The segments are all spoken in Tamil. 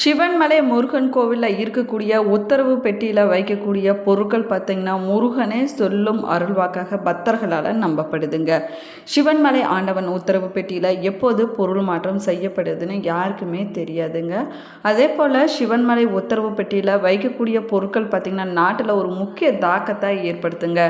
சிவன்மலை முருகன் கோவிலில் இருக்கக்கூடிய உத்தரவு பெட்டியில் வைக்கக்கூடிய பொருட்கள் பார்த்திங்கன்னா முருகனே சொல்லும் அருள்வாக்காக பக்தர்களால் நம்பப்படுதுங்க. சிவன்மலை ஆண்டவன் உத்தரவு பெட்டியில் எப்போது பொருள் மாற்றம் செய்யப்படுதுன்னு யாருக்குமே தெரியாதுங்க. அதே போல் சிவன்மலை உத்தரவு பெட்டியில் வைக்கக்கூடிய பொருட்கள் பார்த்திங்கன்னா நாட்டில் ஒரு முக்கிய தாக்கத்தை ஏற்படுத்துங்க.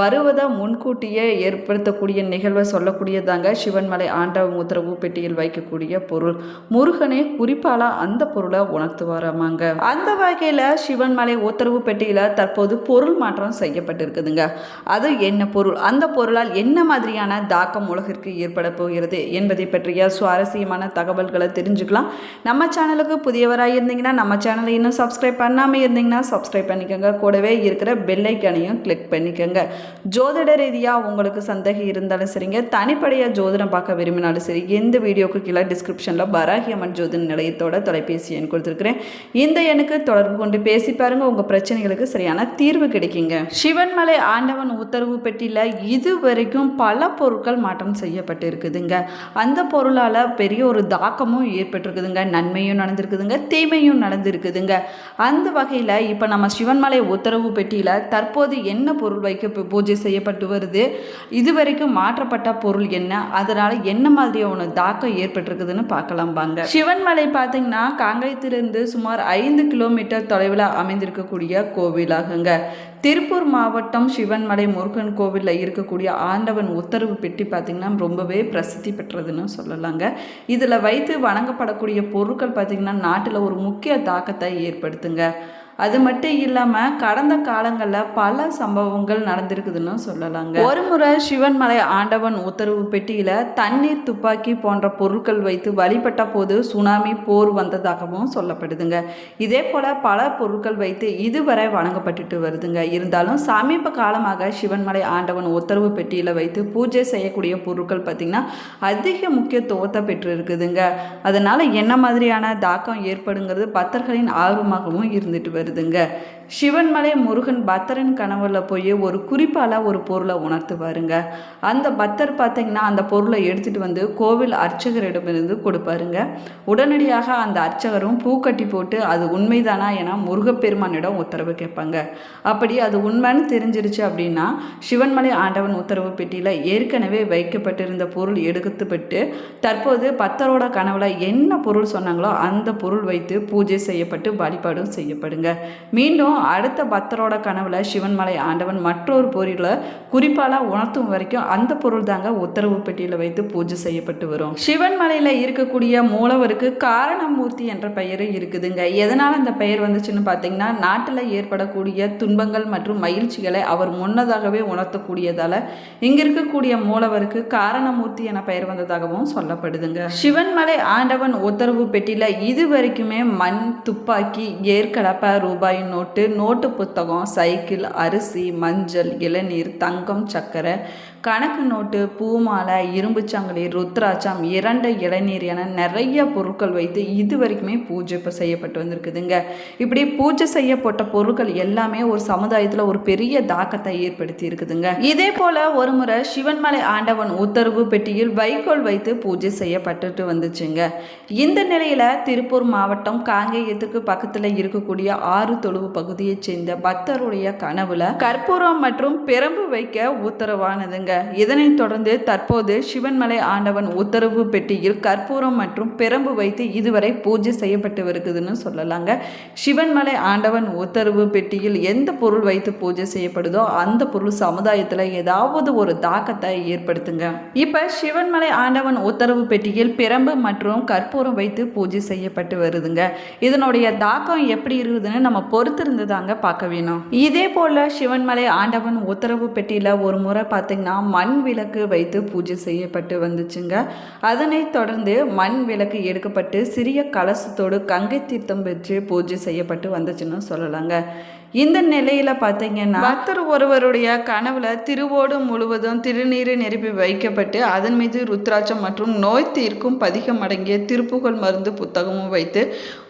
வருவதை முன்கூட்டியே ஏற்படுத்தக்கூடிய நிகழ்வை சொல்லக்கூடியதாங்க சிவன்மலை ஆண்டவன் உத்தரவு பெட்டியில் வைக்கக்கூடிய பொருள். முருகனே குறிப்பால அந்த பொருள் உணர்த்துவாராமாங்க. அந்த வகையில் சிவன்மலை உத்தரவு பெட்டியில் தற்போது பொருள் மாற்றம் செய்யப்பட்டிருக்குதுங்க. அது என்ன பொருள்? அந்த பொருளால் என்ன மாதிரியான தாக்கம் உலகிற்கு ஏற்பட போகிறது என்பதை பற்றிய சுவாரஸ்யமான தகவல்களை தெரிஞ்சுக்கலாம். நம்ம சேனலுக்கு புதியவராக இருந்தீங்கன்னா நம்ம சேனலை இன்னும் சப்ஸ்கிரைப் பண்ணாமல் இருந்தீங்கன்னா சப்ஸ்கிரைப் பண்ணிக்கோங்க. கூடவே இருக்கிற பெல்லைக்கனையும் கிளிக் பண்ணிக்கோங்க. ஜோதிட ரீதியாக உங்களுக்கு சந்தேகம் இருந்தாலும் சரிங்க. தனிப்படையாக ஜோதிடம் பார்க்க விரும்பினாலும் சரி எந்த வீடியோக்கு கீழே டிஸ்கிரிப்ஷனில் பராகி அம்மன் ஜோதிட நிலையத்தோட தொலைபேசி எண் கொடுத்துருக்குறேன். இந்த எண்ணுக்கு தொடர்பு கொண்டு பேசி பாருங்க உங்கள் பிரச்சனைகளுக்கு சரியான தீர்வு கிடைக்குங்க. சிவன்மலை ஆண்டவன் உத்தரவு பெட்டியில் இது வரைக்கும் பல பொருட்கள் மாற்றம் செய்யப்பட்டு இருக்குதுங்க அந்த பொருளால் பெரிய ஒரு தாக்கமும் ஏற்பட்டிருக்குதுங்க. நன்மையும் நடந்திருக்குதுங்க. தீமையும் நடந்திருக்குதுங்க. அந்த வகையில் இப்போ நம்ம சிவன்மலை உத்தரவு பெட்டியில் தற்போது என்ன பொருள் வைக்க பூஜை செய்யப்பட்டு வருது? இது வரைக்கும் மாற்றப்பட்ட பொருள் என்ன? அதனால் என்ன மாதிரியான தாக்கம் ஏற்பட்டிருக்குதுன்னு பார்க்கலாம் வாங்க. சிவன்மலை பார்த்தீங்கன்னா காங்கயத்திலிருந்து சுமார் ஐந்து கிலோமீட்டர் தொலைவில் அமைந்திருக்கக்கூடிய கோவிலாகுங்க. திருப்பூர் மாவட்டம் சிவன்மலை முருகன் கோவிலில் இருக்கக்கூடிய ஆண்டவன் உத்தரவு பெட்டி பார்த்திங்கன்னா ரொம்பவே பிரசித்தி பெற்றதுன்னு சொல்லலாங்க. இதில் வைத்து வணங்கப்படக்கூடிய பொருட்கள் பார்த்திங்கன்னா நாட்டில் ஒரு முக்கிய தாக்கத்தை ஏற்படுத்துங்க. அது மட்டும் இல்லாமல் கடந்த காலங்களில் பல சம்பவங்கள் நடந்திருக்குதுன்னு சொல்லலாங்க. ஒரு முறை சிவன்மலை ஆண்டவன் உத்தரவு பெட்டியில் தண்ணீர் துப்பாக்கி போன்ற பொருட்கள் வைத்து வழிபட்ட போது சுனாமி போர் வந்ததாகவும் சொல்லப்படுதுங்க. இதே போல் பல பொருட்கள் வைத்து இதுவரை வழங்கப்பட்டுட்டு வருதுங்க. இருந்தாலும் சமீப காலமாக சிவன்மலை ஆண்டவன் உத்தரவு பெட்டியில் வைத்து பூஜை செய்யக்கூடிய பொருட்கள் பார்த்திங்கன்னா அதிக முக்கியத்துவத்தை பெற்று இருக்குதுங்க அதனால் என்ன மாதிரியான தாக்கம் ஏற்படுங்கிறது பக்தர்களின் ஆர்வமாகவும் இருந்துட்டு வருது. வருதுங்க சிவன்மலை முருகன் பக்தரின் கனவுல போய் ஒரு குறிப்பால் ஒரு பொருளை உணர்த்துவாருங்க. அந்த பக்தர் பார்த்தீங்கன்னா அந்த பொருளை எடுத்துகிட்டு வந்து கோவில் அர்ச்சகரிடமிருந்து கொடுப்பாருங்க. உடனடியாக அந்த அர்ச்சகரும் பூக்கட்டி போட்டு அது உண்மைதானா? என முருகப்பெருமானிடம் உத்தரவு கேட்பாங்க. அப்படி அது உண்மைன்னு தெரிஞ்சிருச்சு அப்படின்னா சிவன்மலை ஆண்டவன் உத்தரவு பெட்டியில் ஏற்கனவே வைக்கப்பட்டிருந்த பொருள் எடுக்கப்பட்டு தற்போது பக்தரோட கனவுல என்ன பொருள் சொன்னாங்களோ அந்த பொருள் வைத்து பூஜை செய்யப்பட்டு வழிபாடும் செய்யப்படுங்க. மீண்டும் அடுத்த பக்தரோட கனவுல சிவன்மலை ஆண்டவன் மற்றொரு பொருளை குறிப்பால உணர்த்தும் வரைக்கும் அந்த பொருள் தாங்க உத்தரவு பெட்டியில் வைத்து பூஜை செய்யப்பட்டு வரும். சிவன்மலையில் இருக்கக்கூடிய மூலவருக்கு காரணமூர்த்தி என்ற பெயர் இருக்குதுங்க. எதனால் அந்த பெயர் வந்துச்சுன்னு பார்த்தீங்கன்னா நாட்டில் ஏற்படக்கூடிய துன்பங்கள் மற்றும் மகிழ்ச்சிகளை அவர் முன்னதாகவே உணர்த்தக்கூடியதால இங்க இருக்கக்கூடிய மூலவருக்கு காரணமூர்த்தி என பெயர் வந்ததாகவும் சொல்லப்படுதுங்க. சிவன்மலை ஆண்டவன் உத்தரவு பெட்டியில் இது வரைக்குமே மண் துப்பாக்கி ஏற்கலப்ப ரூபாய் நோட்டு நோட்டு புத்தகம் சைக்கிள் அரிசி மஞ்சள் இளநீர் தங்கம் சக்கரை கணக்கு நோட்டு பூமாலை இரும்பு ருத்ராட்சம் இரண்டு இளநீர் என நிறைய பொருட்கள் வைத்து இது வரைக்குமே பூஜை இப்போ செய்யப்பட்டு வந்திருக்குதுங்க. இப்படி பூஜை செய்யப்பட்ட பொருட்கள் எல்லாமே ஒரு சமுதாயத்தில் ஒரு பெரிய தாக்கத்தை ஏற்படுத்தி இருக்குதுங்க. இதே போல ஒரு முறை சிவன்மலை ஆண்டவன் உத்தரவு பெட்டியில் வைக்கோல் வைத்து பூஜை செய்யப்பட்டுட்டு வந்துச்சுங்க. இந்த நிலையில திருப்பூர் மாவட்டம் காங்கேயத்துக்கு பக்கத்தில் இருக்கக்கூடிய ஆறு தொழுவு பகுதியைச் சேர்ந்த பக்தருடைய கனவுல கற்பூரம் மற்றும் பெரம்பு வைக்க உத்தரவானதுங்க. இதனைத் தொடர்ந்து தற்போது சிவன்மலை ஆண்டவன் உத்தரவு பெட்டியில் கற்பூரம் மற்றும் பெரம்பு வைத்து இதுவரை பூஜை செய்யப்பட்டு வருகுதுன்னு சொல்லலாங்க. சிவன்மலை ஆண்டவன் உத்தரவு பெட்டியில் எந்த பொருள் வைத்து பூஜை செய்யப்படுதோ அந்த பொருள் சமுதாயத்தில் ஏதாவது ஒரு தாக்கத்தை ஏற்படுத்துங்க. இப்போ சிவன்மலை ஆண்டவன் உத்தரவு பெட்டியில் பிரம்பு மற்றும் கற்பூரம் வைத்து பூஜை செய்யப்பட்டு வருதுங்க. இதனுடைய தாக்கம் எப்படி இருக்குதுன்னு நம்ம பொறுத்திருந்து தாங்க பார்க்க வேணும். இதே போல சிவன்மலை ஆண்டவன் உத்தரவு பெட்டியில் ஒரு முறை பார்த்தீங்கன்னா மண் விளக்கு வைத்து பூஜை செய்யப்பட்டு வந்துச்சுங்க. அதனைத் தொடர்ந்து மண் விளக்கு எடுக்கப்பட்டு சிறிய கலசத்தோடு கங்கை தீர்த்தம் பெற்று பூஜை செய்யப்பட்டு வந்துச்சுன்னு சொல்லலாங்க. இந்த நிலையில பார்த்தீங்கன்னா பக்தர் ஒருவருடைய கனவுல திருவோடு முழுவதும் திருநீர் நிரப்பி வைக்கப்பட்டு அதன் மீது ருத்ராட்சம் மற்றும் நோய் தீர்க்கும் பதிகம் அடங்கிய திருப்புகழ் மருந்து புத்தகமும் வைத்து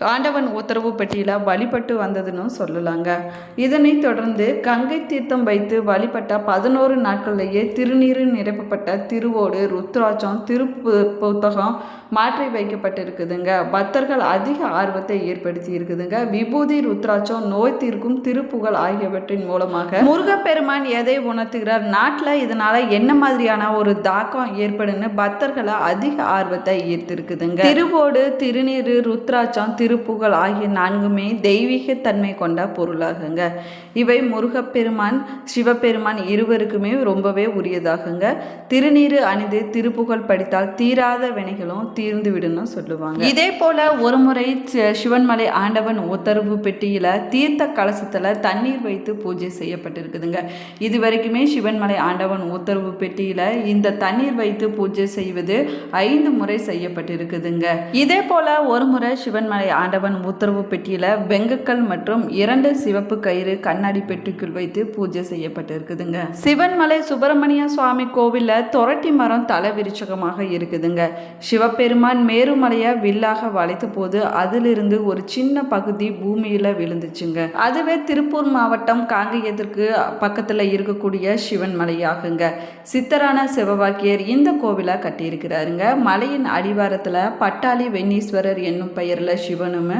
ஆண்டவன் உத்தரவு பெட்டியில் வழிபட்டு வந்ததுன்னு சொல்லலாங்க. இதனைத் தொடர்ந்து கங்கை தீர்த்தம் வைத்து வழிபட்ட பதினோரு நாட்கள்லேயே திருநீர் நிரப்பப்பட்ட திருவோடு ருத்ராட்சம் திருப்பு புத்தகம் மாற்றி வைக்கப்பட்டிருக்குதுங்க. பக்தர்கள் அதிக ஆர்வத்தை ஏற்படுத்தி இருக்குதுங்க. விபூதி ருத்ராட்சம் நோய் தீர்க்கும் திருப்புகழ் ஆகியவற்றின் மூலமாக முருகப்பெருமான் எதை உணர்த்துகிறார்? நாட்டில் இதனால என்ன மாதிரியான ஒரு தாக்கம் ஏற்படுன்னு பக்தர்களை அதிக ஆர்வத்தை ஈர்த்திருக்குதுங்க. திருவோடு திருநீர் ருத்ராட்சம் திரு திருப்புகழ் ஆகிய நான்குமே தெய்வீக தன்மை கொண்ட பொருளாகுங்க. இவை முருகப்பெருமான் சிவபெருமான் இருவருக்குமே ரொம்பவே உரியதாகுங்க. திருநீறு அணிந்து திருப்புகழ் படித்தால் தீராத வினைகளும் தீர்ந்து விடணும் சொல்லுவாங்க. இதே போல ஒரு முறை சிவன்மலை ஆண்டவன் உத்தரவு பெட்டியில தீர்த்த கலசத்துல தண்ணீர் வைத்து பூஜை செய்யப்பட்டிருக்குதுங்க. இது வரைக்குமே சிவன்மலை ஆண்டவன் உத்தரவு பெட்டியில இந்த தண்ணீர் வைத்து பூஜை செய்வது ஐந்து முறை செய்யப்பட்டிருக்குதுங்க. இதே போல ஒரு முறை சிவன்மலை ஆண்டவன் உத்தரவு பெட்டியில் வெங்கக்கல் மற்றும் இரண்டு சிவப்பு கயிறு கண்ணாடி பெட்டிக்குள் வைத்து பூஜை செய்யப்பட்டிருக்குதுங்க. சிவன்மலை சுப்பிரமணிய சுவாமி கோவிலில் தொரட்டி மரம் தலை விருச்சகமாக இருக்குதுங்க. சிவபெருமான் மேருமலையை வில்லாக வளைத்த போது அதிலிருந்து ஒரு சின்ன பகுதி பூமியில் விழுந்துச்சுங்க. அதுவே திருப்பூர் மாவட்டம் காங்கேயத்திற்கு பக்கத்தில் இருக்கக்கூடிய சிவன் மலையாகுங்க சித்தரான சிவவாக்கியர் இந்த கோவிலை கட்டியிருக்கிறாருங்க. மலையின் அடிவாரத்தில் பட்டாளி வெண்ணீஸ்வரர் என்னும் பெயரில் சிவன் சிவனும்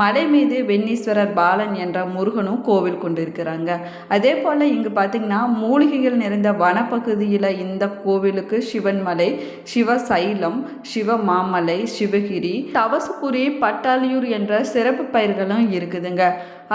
மலை மீது வெண்ணீஸ்வரர் பாலன் என்ற முருகனும் கோவில் கொண்டிருக்கிறாங்க. அதே போல் இங்கு பார்த்தீங்கன்னா மூலிகைகள் நிறைந்த வனப்பகுதியில் இந்த கோவிலுக்கு சிவன் மலை சிவசைலம் சிவமாமலை சிவகிரி தவசுபுரி பட்டாளியூர் என்ற சிறப்பு பயிர்களும் இருக்குதுங்க.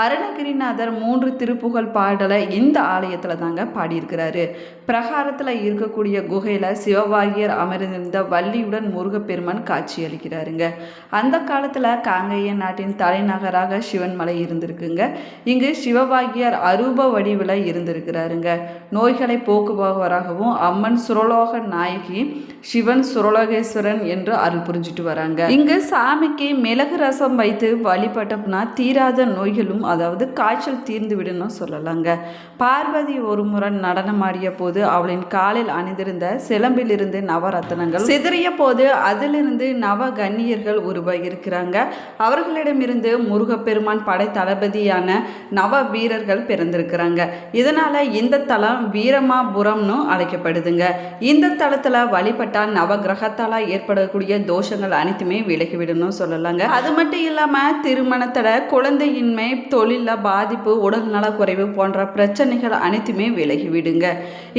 அருணகிரிநாதர் மூன்று திருப்புகழ் பாடலை இந்த ஆலயத்தில் தாங்க பாடியிருக்கிறாரு. பிரகாரத்தில் இருக்கக்கூடிய குகையில் சிவவாகியர் அமர்ந்திருந்த வள்ளியுடன் முருகப்பெருமான் காட்சி அளிக்கிறாருங்க அந்த காலத்தில் காங்கைய நாட்டின் தலைநகராக சிவன்மலை இருந்திருக்குங்க. இங்கு சிவவாகியார் அரூப வடிவில் இருந்திருக்கிறாருங்க. நோய்களை போக்குபவராகவும் அம்மன் சுரலோக நாயகி சிவன் சுரலோகேஸ்வரன் என்று அருள் புரிஞ்சிட்டு வராங்க. இங்கு சாமிக்கு மிளகு ரசம் வைத்து வழிபட்டோம்னா தீராத நோய்களும் அதாவது காய்ச்சல் தீர்ந்து விடுன்னு சொல்லலாங்க. பார்வதி ஒரு முறை நடனமாடிய போது அவளின் காலில் அணிந்திருந்த சிலம்பிலிருந்து நவரத்னங்கள் சிதறிய போது அதிலிருந்து நவ கண்ணியர்கள் உருவாகியிருக்கிறாங்க. அவர்களிடமிருந்து முருகப்பெருமான் படை தளபதியான நவ வீரர்கள் பிறந்திருக்கிறாங்க. இதனால இந்த தலம் வீரமாபுரம்னு அழைக்கப்படுதுங்க. இந்த தலத்துல வழிபட்டால் நவகிரகத்தால ஏற்படக்கூடிய தோஷங்கள் அனைத்துமே விலகிவிடணும் சொல்லலாங்க. அது மட்டும் இல்லாம திருமணத்தில் குழந்தையின்மை தொழில பாதிப்பு உடல் நலக்குறைவு போன்ற பிரச்சனைகள் அனைத்துமே விலகிவிடுங்க.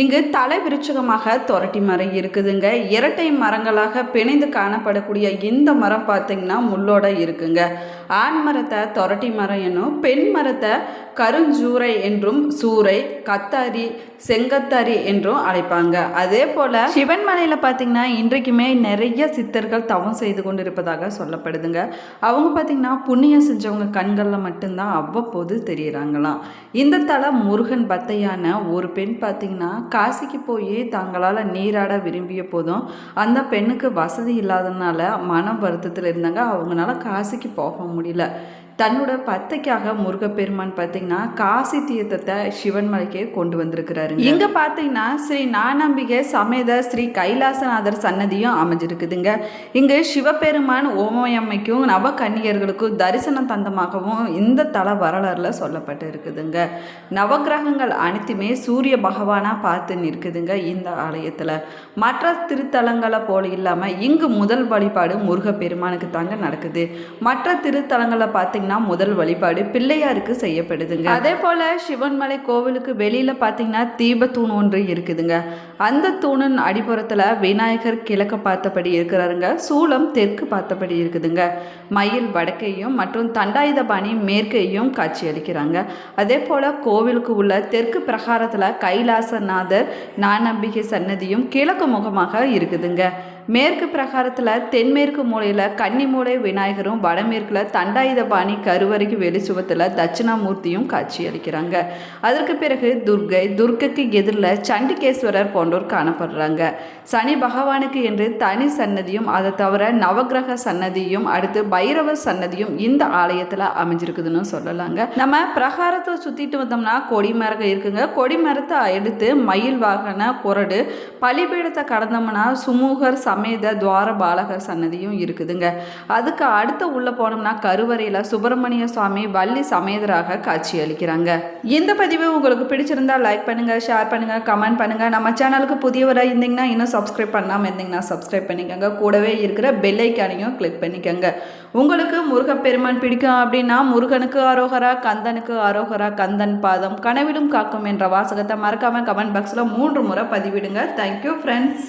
இங்கு தலை விருட்சகமாக தொரட்டி மரம் இருக்குதுங்க. இரட்டை மரங்களாக பிணைந்து காணப்படக்கூடிய இந்த மரம் பார்த்தீங்கன்னா முள்ளோட இருக்குங்க. ஆண் மரத்தை தொரட்டி மரம் என்னும் பெண் மரத்தை கருஞ்சூரை என்றும் சூறை கத்தாரி செங்கத்தாரி என்றும் அழைப்பாங்க. அதே போல சிவன்மலையில் பார்த்தீங்கன்னா இன்றைக்குமே நிறைய சித்தர்கள் தவம் செய்து கொண்டு இருப்பதாக சொல்லப்படுதுங்க. அவங்க பார்த்திங்கன்னா புண்ணியம் செஞ்சவங்க கண்களில் மட்டும்தான் அவ்வப்போது தெரியுறாங்களாம். இந்த தலம் முருகன் பத்தையான ஒரு பெண் பார்த்தீங்கன்னா காசிக்கு போய் தங்களால் நீராட விரும்பிய போதும் அந்த பெண்ணுக்கு வசதி இல்லாதனால மன வருத்தத்தில் இருந்தாங்க. அவங்களால காசிக்கு போக முடியல. தன்னோட பத்தைக்காக முருகப்பெருமான் பார்த்தீங்கன்னா காசி தீர்த்தத்தை சிவன்மலைக்கே கொண்டு வந்திருக்கிறாரு இங்க பார்த்தீங்கன்னா ஸ்ரீ நானம்பிகை சமேத ஸ்ரீ கைலாசநாதர் சன்னதியும் அமைஞ்சிருக்குதுங்க. இங்கு சிவபெருமான் ஓமையம்மைக்கும் நவ கன்னியர்களுக்கும் தரிசன தந்தமாகவும் இந்த தல வரலாறுல சொல்லப்பட்டு இருக்குதுங்க நவக்கிரகங்கள் அனைத்துமே சூரிய பகவானா பார்த்து நிற்குதுங்க இந்த ஆலயத்துல. மற்ற திருத்தலங்களை போல இல்லாம இங்கு முதல் வழிபாடு முருகப்பெருமானுக்கு தாங்க நடக்குது. மற்ற திருத்தலங்களை பார்த்தீங்கன்னா முதல் வழிபாடு பிள்ளையாருக்கு செய்யப்படுதுங்க. அதே போல சிவன்மலை கோவிலுக்கு வெளியில பார்த்தீங்கன்னா தீபத்தூண் ஒன்று இருக்குதுங்க. அந்த தூணின் அடிப்புறத்தில் விநாயகர் கிழக்க பார்த்தபடி இருக்கிறாருங்க. சூலம் தெற்கு பார்த்தபடி இருக்குதுங்க. மயில் வடக்கையும் மற்றும் தண்டாயுதபாணி மேற்கையும் காட்சி அளிக்கிறாங்க அதே போல் கோவிலுக்கு உள்ள தெற்கு பிரகாரத்தில் கைலாசநாதர் நானம்பிகை சன்னதியும் கிழக்கு முகமாக இருக்குதுங்க. மேற்கு பிரகாரத்தில் தென்மேற்கு மூலையில் கன்னிமூலை விநாயகரும் வடமேற்கில் தண்டாயுதபாணி கருவறைக்கு வெளிச்சுவத்தில் தட்சிணாமூர்த்தியும் காட்சி அளிக்கிறாங்க அதற்கு பிறகு துர்கை துர்க்கைக்கு எதிரில் சண்டிகேஸ்வரர் போன்றோர் காணப்படுறாங்க. சனி பகவானுக்கு என்று தனி சன்னதியும் அதை தவிர நவக்கிரக சன்னதியும் அடுத்து பைரவ சன்னதியும் இந்த ஆலயத்தில் அமைஞ்சிருக்குதுன்னு சொல்லலாங்க. நம்ம பிரகாரத்தை சுற்றிட்டு வந்தோம்னா கொடிமரம் இருக்குங்க. கொடிமரத்தை எடுத்து மயில் வாகன குரடு பலிபீடத்தை கடந்தோம்னா சுமூகர் சமேத துவார பாலகர் சன்னதியும் இருக்குதுங்க. அதுக்கு அடுத்து உள்ளே போனோம்னா கருவறையில் சுப்பிரமணிய சுவாமி வள்ளி சமேதராக காட்சி அளிக்கிறாங்க. இந்த பதிவு உங்களுக்கு பிடிச்சிருந்தா லைக் பண்ணுங்கள் ஷேர் பண்ணுங்கள் கமெண்ட் பண்ணுங்கள் நம்ம சேனலுக்கு புதியவராக இருந்தீங்கன்னா இன்னும் சப்ஸ்கிரைப் பண்ணாமல் இருந்தீங்கன்னா சப்ஸ்கிரைப் பண்ணிக்கோங்க. கூடவே இருக்கிற பெல் ஐக்கானையும் கிளிக் பண்ணிக்கோங்க. உங்களுக்கு முருகப்பெருமான் பிடிக்கும் அப்படின்னா முருகனுக்கு ஆரோகரா கந்தனுக்கு அரோகரா கந்தன் பாதம் கனவிலும் காக்கும் என்ற வாசகத்தை மறக்காமல் கமெண்ட் பாக்ஸில் மூன்று முறை பதிவிடுங்க. Thank you friends